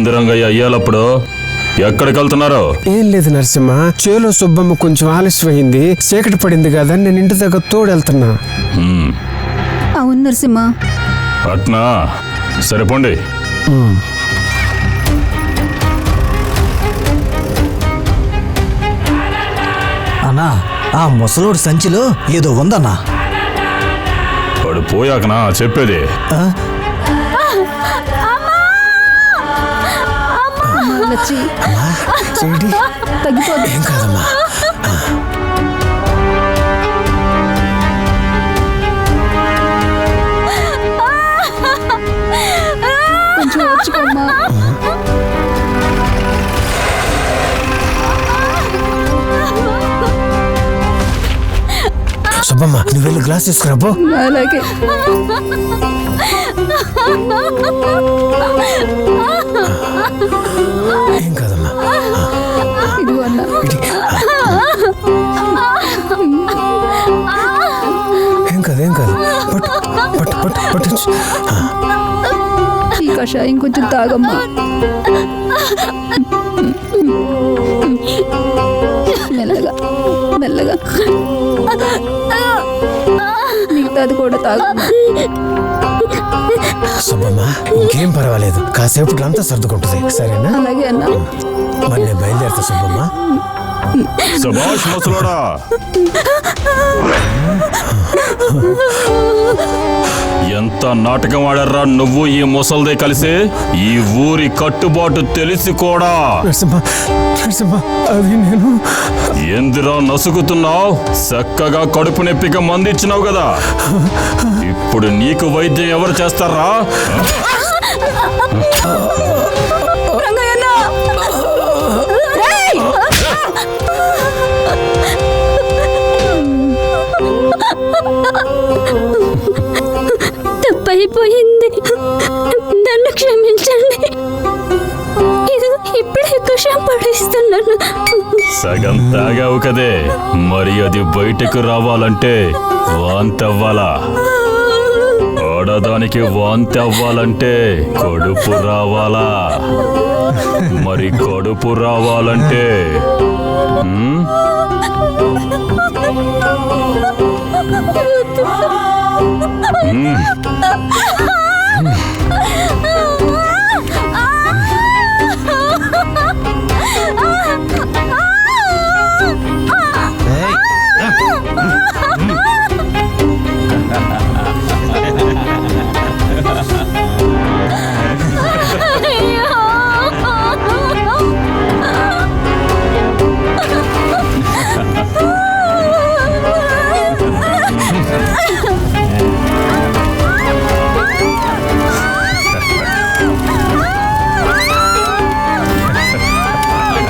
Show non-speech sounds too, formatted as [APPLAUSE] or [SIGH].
ఏంది రంగయ్య అయ్యాలప్పుడు? ఎక్కడికి వెళ్తున్నారు ఏం లేదు నరసింహ. చేలో సుబ్బమ్మ కొంచెం ఆలస్యమైంది. చీకటి పడింది కదా నేను ఇంటి దగ్గర తోడెళ్తున్నా. అవును నరసింహ. అట్నా? సరిపోండి అన్నా ఆ ముసలోడు సంచిలో ఏదో ఉందన్నా. వాడు పోయాకనా? చెప్పేది. చెడి తగ్గిపోదు ఏం కాదమ్మా? కొంచెం ఓర్చుకోమ్మా. సుబ్బమ్మ నువ్వు వెళ్ళి గ్లాస్ తీసుకురా పో. అలాగే. ఈ కషాయం కొంచెం తాగమ్మా. మెల్లగా మెల్లగా. మిగతాది కూడా తాగమ్మా. సుబ్బమ్మ ఇంకేం పర్వాలేదు. కాసేపట్లో అంతా సర్దుకుంటుంది. సరేనా? అలాగే అన్న. మరి నేను బయలుదేరుతా సుబ్బమ్మ సభాష్ ముసలోడా. [LAUGHS] నాటకం ఆడారా నువ్వు ఈ ముసల్దే కలిసి? ఈ ఊరి కట్టుబాటు తెలిసి కూడా. ఎందురా నసుగుతున్నావు? చక్కగా కడుపు నొప్పిగా మందిచ్చినావు కదా. ఇప్పుడు నీకు వైద్యం ఎవరు చేస్తారా? అయిపోయింది నన్ను క్షమించండి. ఇప్పుడే కుషం సగం తాగావు కదే. మరి అది బయటకు రావాలంటే వాంతవ్వాలా? ఆడదానికి వాంతి అవ్వాలంటే కడుపు రావాలా? మరి కడుపు రావాలంటే